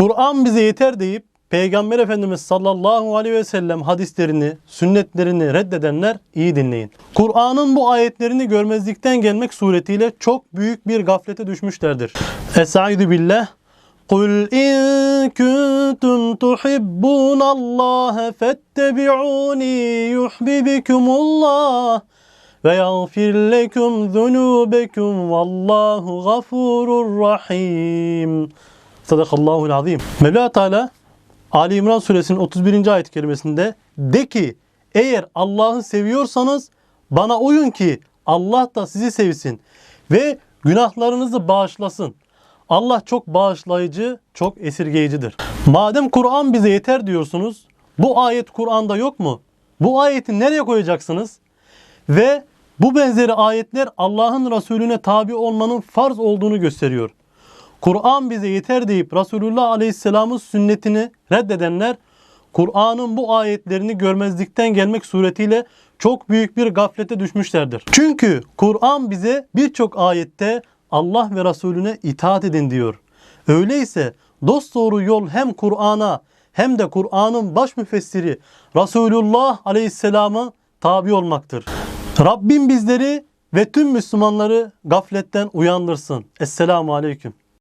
Kur'an bize yeter deyip Peygamber Efendimiz sallallahu aleyhi ve sellem hadislerini, sünnetlerini reddedenler iyi dinleyin. Kur'an'ın bu ayetlerini görmezlikten gelmek suretiyle çok büyük bir gaflete düşmüşlerdir. Estaizu billah. قُلْ اِنْ كُنْتُمْ تُحِبُّونَ اللّٰهَ فَاتَّبِعُونِي يُحْبِبِكُمُ اللّٰهِ وَيَغْفِرْ لَكُمْ ذُنُوبَكُمْ وَاللّٰهُ غَفُورٌ رَحِيمٌ Sadakallahul azim. Mevla Teala Ali İmran suresinin 31. ayet kerimesinde de ki eğer Allah'ı seviyorsanız bana uyun ki Allah da sizi sevsin ve günahlarınızı bağışlasın. Allah çok bağışlayıcı, çok esirgeyicidir. Madem Kur'an bize yeter diyorsunuz, bu ayet Kur'an'da yok mu? Bu ayeti nereye koyacaksınız? Ve bu benzeri ayetler Allah'ın Resulüne tabi olmanın farz olduğunu gösteriyor. Kur'an bize yeter deyip Resulullah Aleyhisselam'ın sünnetini reddedenler Kur'an'ın bu ayetlerini görmezlikten gelmek suretiyle çok büyük bir gaflete düşmüşlerdir. Çünkü Kur'an bize birçok ayette Allah ve Resulüne itaat edin diyor. Öyleyse dosdoğru yol hem Kur'an'a hem de Kur'an'ın baş müfessiri Resulullah Aleyhisselam'a tabi olmaktır. Rabbim bizleri ve tüm Müslümanları gafletten uyandırsın. Esselamu Aleyküm.